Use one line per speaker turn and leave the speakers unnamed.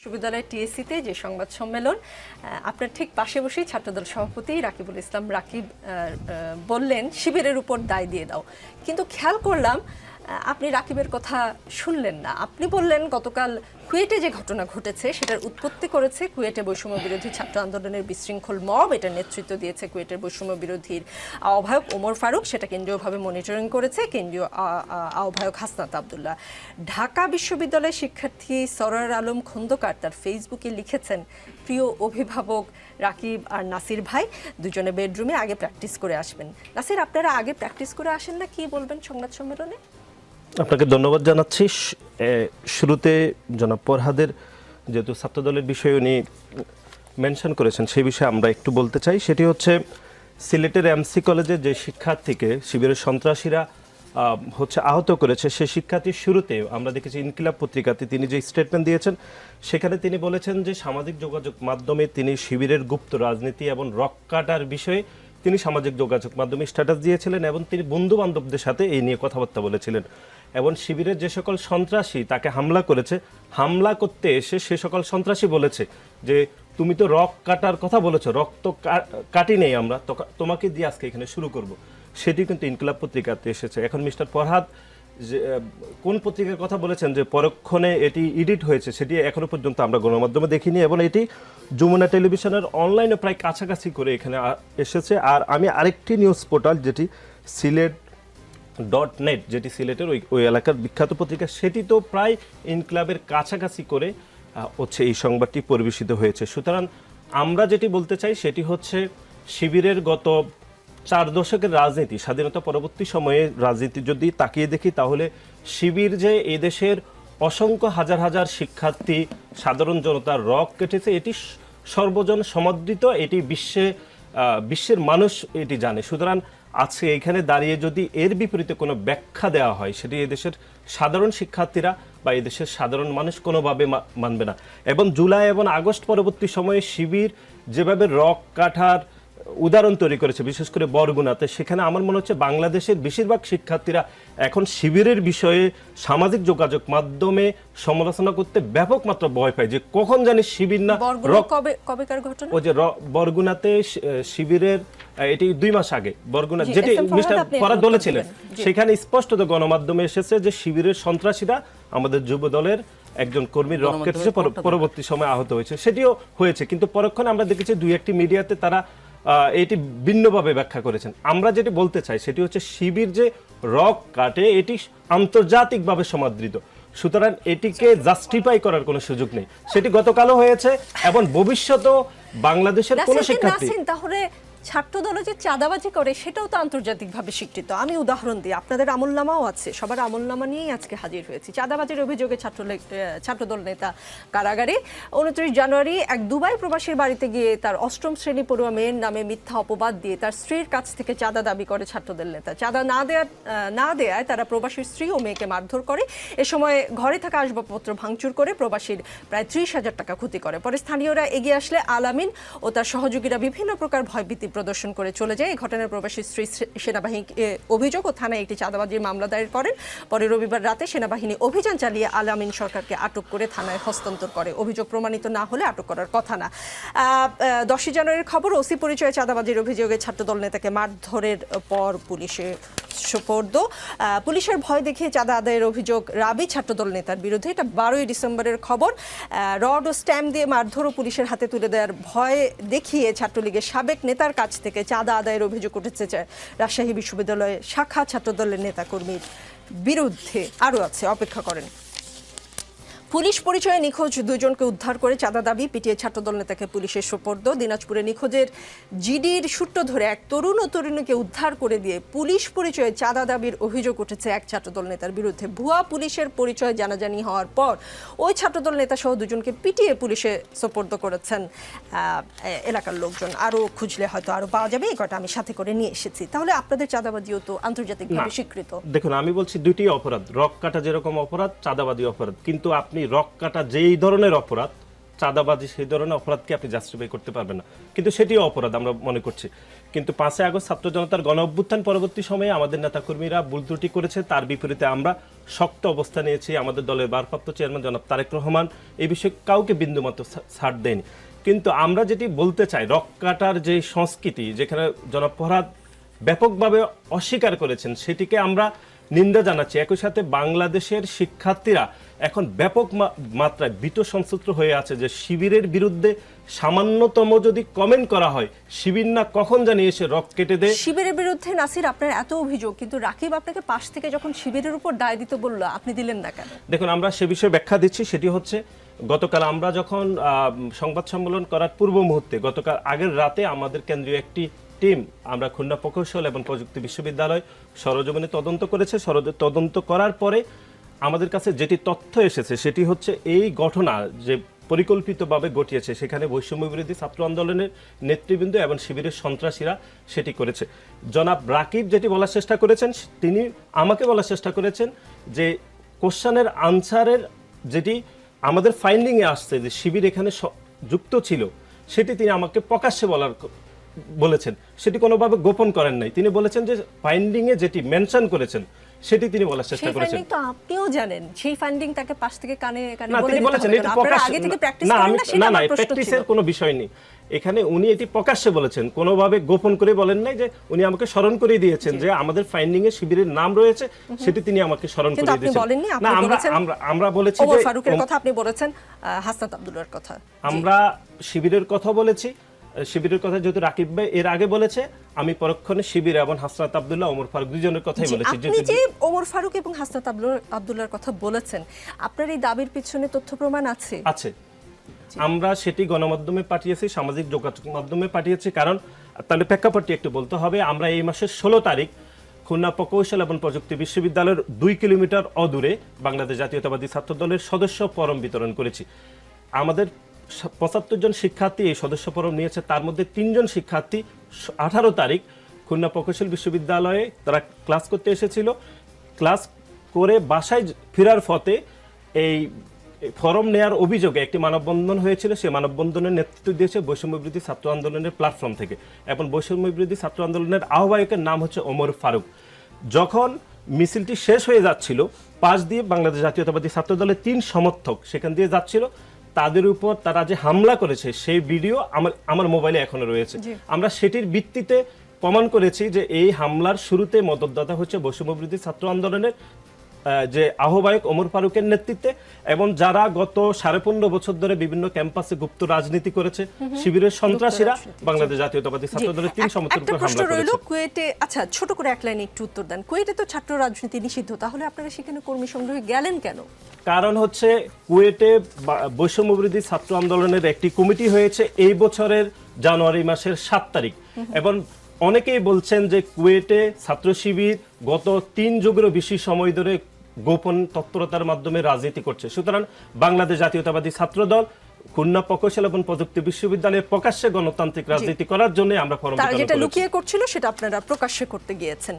বিশ্ববিদ্যালয়ের টিএসসিতে যে সংবাদ সম্মেলন আপনার ঠিক পাশে বসেই ছাত্রদল সভাপতি রাকিবুল ইসলাম রাকিব বললেন, শিবিরের উপর দায় দিয়ে দাও। কিন্তু খেয়াল করলাম আপনি রাকিবের কথা শুনলেন না। আপনি বললেন, গতকাল কুয়েটে যে ঘটনা ঘটেছে, সেটার উৎপত্তি করেছে কুয়েটে বৈষম্য বিরোধী ছাত্র আন্দোলনের বিশৃঙ্খল মব। এটার নেতৃত্ব দিয়েছে কুয়েটের বৈষম্য বিরোধীর আহ্বায়ক ওমর ফারুক। সেটা কেন্দ্রীয়ভাবে মনিটরিং করেছে কেন্দ্রীয় আহ্বায়ক হাসনাত আবদুল্লাহ। ঢাকা বিশ্ববিদ্যালয়ের শিক্ষার্থী সরার আলম খন্দকার তার ফেসবুকে লিখেছেন, প্রিয় অভিভাবক রাকিব আর নাসির ভাই, দুজনে বেডরুমে আগে প্র্যাকটিস করে আসবেন। নাসির, আপনারা আগে প্র্যাকটিস করে আসেন না কি বলবেন সংবাদ সম্মেলনে?
আপনাকে ধন্যবাদ জানাচ্ছি। শুরুতে জনাব পরহাদের যেহেতু ছাত্রদলের বিষয়ে উনি মেনশন করেছেন, সেই বিষয়ে আমরা একটু বলতে চাই। সেটি হচ্ছে, সিলেটের এমসি কলেজে যে শিক্ষার্থীকে শিবিরের সন্ত্রাসীরা হচ্ছে আহত করেছে সেই শিক্ষার্থীর শুরুতে আমরা দেখেছি ইনকিলাব পত্রিকাতে তিনি যে স্টেটমেন্ট দিয়েছেন, সেখানে তিনি বলেছেন যে সামাজিক যোগাযোগ মাধ্যমে তিনি শিবিরের গুপ্ত রাজনীতি এবং রক কাটার বিষয়ে তিনি সামাজিক যোগাযোগ মাধ্যমে স্ট্যাটাস দিয়েছিলেন এবং তিনি বন্ধু বান্ধবদের সাথে এই নিয়ে কথাবার্তা বলেছিলেন। এবং শিবিরের যে সকল সন্ত্রাসী তাকে হামলা করেছে, হামলা করতে এসে সে সকল সন্ত্রাসী বলেছে যে, তুমি তো রক কাটার কথা বলেছ রক্ত কাটি নেই আমরা তোমাকে দিয়ে আজকে এখানে শুরু করব। সেটি কিন্তু ইনকিলাব পত্রিকাতে এসেছে। এখন মিস্টার ফরহাদ, যে কোন পত্রিকার কথা বলেছেন যে, পরক্ষণে এটি এডিট হয়েছে সেটি এখনও পর্যন্ত আমরা গণমাধ্যমে দেখিনি এবং এটি যমুনা টেলিভিশনের অনলাইনে প্রায় কাছাকাছি করে এখানে এসেছে। আর আমি আরেকটি নিউজ পোর্টাল যেটি সিলেট ডট নেট যেটি সিলেটের ওই ওই এলাকার বিখ্যাত পত্রিকা, সেটি তো প্রায় ইনক্লাবের কাছাকাছি করে হচ্ছে এই সংবাদটি পরিবেশিত হয়েছে। সুতরাং আমরা যেটি বলতে চাই সেটি হচ্ছে শিবিরের গত চার দশকের রাজনীতি, স্বাধীনতা পরবর্তী সময়ে রাজনীতি যদি তাকিয়ে দেখি, তাহলে শিবির যে এই দেশের অসংখ্য হাজার হাজার শিক্ষার্থী, সাধারণ জনতার রক কেটেছে, এটি সর্বজন সমাদৃত, এটি বিশ্বে বিশ্বের মানুষ এটি জানে। সুতরাং আজকে এখানে দাঁড়িয়ে যদি এর বিপরীতে কোনো ব্যাখ্যা দেওয়া হয়, সেটি এদেশের সাধারণ শিক্ষার্থীরা বা এদেশের সাধারণ মানুষ কোনোভাবে মানবে না। এবং জুলাই এবং আগস্ট পরবর্তী সময়ে শিবির যেভাবে রক কাঠার উদাহরণ তৈরি করেছে বিশেষ করে বরগুনাতে। সেখানে আমার মনে হচ্ছে বাংলাদেশের বেশিরভাগ শিক্ষার্থীরা এখন শিবিরের বিষয়ে সামাজিক যোগাযোগ মাধ্যমে সমালোচনা করতে ব্যাপক মাত্রা ভয় পায় যে কখন জানি শিবির না
কবে কবেকার ঘটনা?
ওই যে বরগুনাতে শিবিরের এটি দুই মাস আগে বরগুনা যেটি মিস্টার ফরাদ বলেছিলেন। সেখানে স্পষ্টত গণমাধ্যমে এসেছে যে শিবিরের সন্ত্রাসীরা আমাদের যুব দলের একজন কর্মীর রকেট পরবর্তী সময় আহত হয়েছে সেটিও হয়েছে। কিন্তু পরক্ষণে আমরা দেখেছি দুই একটি মিডিয়াতে তারা এটি ভিন্নভাবে ব্যাখ্যা করেছেন। আমরা যেটি বলতে চাই সেটি হচ্ছে শিবির যে রক কাটে এটি আন্তর্জাতিকভাবে সমাদৃত। সুতরাং এটিকে জাস্টিফাই করার কোনো সুযোগ নেই। সেটি গতকালও হয়েছে এবং ভবিষ্যতেও বাংলাদেশের কোনো শিক্ষার্থী
তাহলে ছাত্র দল যে চাঁদাবাজি করে, সেটাও তো আন্তর্জাতিকভাবে স্বীকৃত। আমি উদাহরণ দিই, আপনাদের আমলনামাও আছে, সবার আমলনামা নিয়েই আজকে হাজির হয়েছি। চাঁদাবাজির অভিযোগে ছাত্র ছাত্রদল নেতা কারাগারে উনত্রিশ জানুয়ারি এক দুবাই প্রবাসীর বাড়িতে গিয়ে তার অষ্টম শ্রেণি পড়ুয়া মেয়ের নামে মিথ্যা অপবাদ দিয়ে তার স্ত্রীর কাছ থেকে চাঁদা দাবি করে ছাত্রদল নেতা। চাঁদা না দেয়া না দেয়ায় তারা প্রবাসীর স্ত্রী ও মেয়েকে মারধর করে, এ সময় ঘরে থাকা আসবাবপত্র ভাঙচুর করে প্রবাসীর প্রায় ত্রিশ হাজার টাকা ক্ষতি করে। পরে স্থানীয়রা এগিয়ে আসলে আলামিন ও তার সহযোগীরা বিভিন্ন প্রকার ভয়ভীতি প্রদর্শন করে চলে যায়। এই ঘটনার প্রবাসী স্ত্রী সেনাবাহিনী অভিযোগ ও থানায় একটি চাঁদাবাজির মামলা দায়ের করেন। পরে রবিবার রাতে সেনাবাহিনী অভিযান চালিয়ে আলামিন সরকারকে আটক করে থানায় হস্তান্তর করে। অভিযোগ প্রমাণিত না হলে আটক করার কথা না। দশই জানুয়ারির খবর, ওসি পরিচয়ে চাঁদাবাজির অভিযোগে ছাত্রদল নেতাকে মারধরের পর পুলিশে সোপর্দ। পুলিশের ভয় দেখিয়ে চাঁদা আদায়ের অভিযোগ রাবি ছাত্রদল নেতার বিরুদ্ধে। এটা বারোই ডিসেম্বরের খবর। রড ও স্ট্যাম্প দিয়ে মারধর ও পুলিশের হাতে তুলে দেওয়ার ভয় দেখিয়ে ছাত্রলীগের সাবেক নেতার কাছ থেকে চাঁদা আদায়ের অভিযোগ উঠেছে রাজশাহী বিশ্ববিদ্যালয়ে শাখা ছাত্রদলের নেতাকর্মীর বিরুদ্ধে আরও আছে, অপেক্ষা করেন। পুলিশ পরিচয়ে নিখোঁজ দুজনকে উদ্ধার করে চাঁদা দাবি পিটিয়ে ছাত্রদল নেতাকে পুলিশের সোপর্দ। দিনাজপুরে নিখোঁজের জিডির সূত্র ধরে এক তরুণ ও তরুণীকে উদ্ধার করে দিয়ে পুলিশ পরিচয়ে চাঁদা দাবির অভিযোগ উঠেছে এক ছাত্রদল নেতার বিরুদ্ধে। ভুয়া পুলিশের পরিচয় জানাজানি হওয়ার পর ওই ছাত্রদল নেতা সহ দুজনকে পিটিয়ে পুলিশে সোপর্দ করেছেন এলাকার লোকজন। আরও খুঁজলে হয়তো আরও পাওয়া যাবে এই কটা আমি সাথে করে নিয়ে এসেছি। তাহলে আপনাদের চাঁদাবাজিও তো আন্তর্জাতিকভাবে স্বীকৃত।
দেখুন আমি বলছি দুটি অপরাধ রক কাটা যেরকম অপরাধ চাঁদাবাদী অপরাধ। কিন্তু আপনি রক কাটা যেই ধরনের অপরাধ, চাঁদাবাজি সেই ধরনের অপরাধকে আপনি জাস্টিফাই করতে পারবেন না। কিন্তু সেটিও অপরাধ আমরা মনে করছি। কিন্তু পাঁচই আগস্ট ছাত্র জনতার গণ অভ্যুত্থান পরবর্তী সময়ে আমাদের নেতাকর্মীরা ভুল ত্রুটি করেছে, তার বিপরীতে আমরা শক্ত অবস্থা নিয়েছি আমাদের দলের ভারপ্রাপ্ত চেয়ারম্যান জনাব তারেক রহমান। এই বিষয়ে কাউকে বিন্দুমাত্র ছাড় দেয়নি। কিন্তু আমরা যেটি বলতে চাই, রক কাটার যে সংস্কৃতি, যেখানে ফরহাদ ব্যাপকভাবে অস্বীকার করেছেন, সেটিকে আমরা নিন্দা জানাচ্ছি। একই সাথে বাংলাদেশের শিক্ষার্থীরা এখন ব্যাপক মাত্রায় ভীত সংসূত্র হয়ে আছে যে শিবিরের বিরুদ্ধে সামান্যতম যদি কমেন্ট করা হয় শিবির না কখন জানি এসে রক কেটে দেয়।
শিবিরের বিরুদ্ধে নাসির আপনার এত অভিযোগ কিন্তু রাকিব আপনাকে পাশ থেকে যখন শিবিরের উপর দায় দিতে বলল আপনি দিলেন না কেন?
দেখুন আমরা সে বিষয়ে ব্যাখ্যা দিচ্ছি সেটি হচ্ছে গতকাল আমরা যখন সংবাদ সম্মেলন করার পূর্ব মুহূর্তে গতকাল আগের রাতে আমাদের কেন্দ্রীয় একটি টিম আমরা খুলনা প্রকৌশল এবং প্রযুক্তি বিশ্ববিদ্যালয় সরজমিনে তদন্ত করেছে সরজ তদন্ত করার পরে আমাদের কাছে যেটি তথ্য এসেছে, সেটি হচ্ছে এই ঘটনা যে পরিকল্পিতভাবে ঘটিয়েছে, সেখানে বৈষম্য বিরোধী ছাত্র আন্দোলনের নেতৃবৃন্দ এবং শিবিরের সন্ত্রাসীরা সেটি করেছে। জনাব রাকিব যেটি বলার চেষ্টা করেছেন, তিনি আমাকে বলার চেষ্টা করেছেন যে কোশ্চানের আনসারের যেটি আমাদের ফাইন্ডিংয়ে আসছে যে শিবির এখানে যুক্ত ছিল, সেটি তিনি আমাকে প্রকাশ্যে বলার বলেছেন। সেটি কোনোভাবে গোপন করেন নাই। তিনি বলেছেন যে ফাইন্ডিংয়ে যেটি মেনশন করেছেন সেটি তিনি বলার চেষ্টা করেছেন।
তো আপনিও জানেন। সেই ফাইন্ডিং তাকে পাশ থেকে কানে কানে বলে
তিনি বলেছেন
আপনারা
প্রকাশ
আগে থেকে প্র্যাকটিস করেন না সেটা
না প্র্যাকটিসের কোনো বিষয় নেই। এখানে উনি এটি প্রকাশ্যে বলেছেন। কোনোভাবে গোপন করে বলেন নাই যে উনি আমাকে স্মরণ করে দিয়েছেন যে আমাদের ফাইন্ডিং এ শিবিরের নাম রয়েছে সেটি তিনি আমাকে স্মরণ করে
আপনি
দিয়েছেন। না আমরা আমরা আমরা বলেছি যে
ফারুকের কথা আপনি বলেছেন হাসনাত আব্দুল্লাহর কথা।
আমরা শিবিরের কথা বলেছি শিবিরের কথা যেহেতু রাকিব ভাই এর আগে বলেছে আমি পরক্ষণে শিবির এবং হাসনাত আব্দুল্লাহ ওমর ফারুক দুজনের কথাই বলেছি।
আপনি যে ওমর ফারুক এবং হাসনাত আব্দুল- আব্দুল্লাহর কথা বলেছেন আপনার এই দাবির পিছনে তথ্য প্রমাণ আছে?
আছে। আমরা সেটি গণমাধ্যমে পাঠিয়েছি সামাজিক যোগাযোগ মাধ্যমে পাঠিয়েছি কারণ তাহলে প্রেক্ষাপটটি একটু বলতে হবে আমরা এই মাসের ষোলো তারিখ খুলনা প্রকৌশল এবং প্রযুক্তি বিশ্ববিদ্যালয়ের দুই কিলোমিটার অদূরে বাংলাদেশ জাতীয়তাবাদী ছাত্র দলের সদস্য পরম বিতরণ করেছি। আমাদের পঁচাত্তর জন শিক্ষার্থী এই সদস্য পরম নিয়েছে। তার মধ্যে তিনজন শিক্ষার্থী আঠারো তারিখ খুলনা প্রকৌশল বিশ্ববিদ্যালয়ে তারা ক্লাস করতে এসেছিল। ক্লাস করে বাসায় ফেরার পথে এই ফরম নেয়ার অভিযোগে একটি মানববন্ধন হয়েছিল। সেই মানববন্ধনের নেতৃত্ব দিয়েছে বৈষম্য বিরোধী ছাত্র আন্দোলনের প্ল্যাটফর্ম থেকে। এবং বৈষম্য বিরোধী ছাত্র আন্দোলনের আহ্বায়কের নাম হচ্ছে ওমর ফারুক। যখন মিছিলটি শেষ হয়ে যাচ্ছিল, পাশ দিয়ে বাংলাদেশ জাতীয়তাবাদী ছাত্র দলের তিন সমর্থক সেখান দিয়ে যাচ্ছিল। তাদের উপর তারা যে হামলা করেছে সেই ভিডিও আমার আমার মোবাইলে এখনও রয়েছে। আমরা সেটির ভিত্তিতে প্রমাণ করেছি যে এই হামলার শুরুতে মদতদাতা হচ্ছে বৈষম্য বিরোধী ছাত্র আন্দোলনের যে আহ্বায়ক ওমর ফারুকের নেতৃত্বে এবং যারা গত সাড়ে পনেরো বছর ধরে বিভিন্ন ক্যাম্পাসে গুপ্ত রাজনীতি করেছে শিবিরের সন্ত্রাসীরা বাংলাদেশ জাতীয়তাবাদী ছাত্র দলের তিন উপর
প্রশ্ন
হামলা করেছে।
কুয়েটে আচ্ছা ছোট করে এক লাইনে একটু উত্তর দেন। কুয়েটে তো ছাত্র রাজনীতি নিষিদ্ধ তাহলে আপনারা সেখানে কর্মী সংগ্রহে গেলেন কেন?
কারণ হচ্ছে কুয়েটে বা- বৈষম্য বিরোধী ছাত্র আন্দোলনের একটি কমিটি হয়েছে এই বছরের জানুয়ারি মাসের সাত তারিখ। এবং অনেকেই বলছেন যে কুয়েটে ছাত্র শিবির গত তিন যুগেরও বেশি সময় ধরে গোপন তৎপরতার মাধ্যমে রাজনীতি করছে। সুতরাং বাংলাদেশ জাতীয়তাবাদী ছাত্র দল খুলনা প্রকৌশল এবং প্রযুক্তি বিশ্ববিদ্যালয়ে প্রকাশ্যে গণতান্ত্রিক রাজনীতি করার জন্য আমরা
যেটা লুকিয়ে করছিল সেটা আপনারা প্রকাশ্যে করতে গিয়েছেন।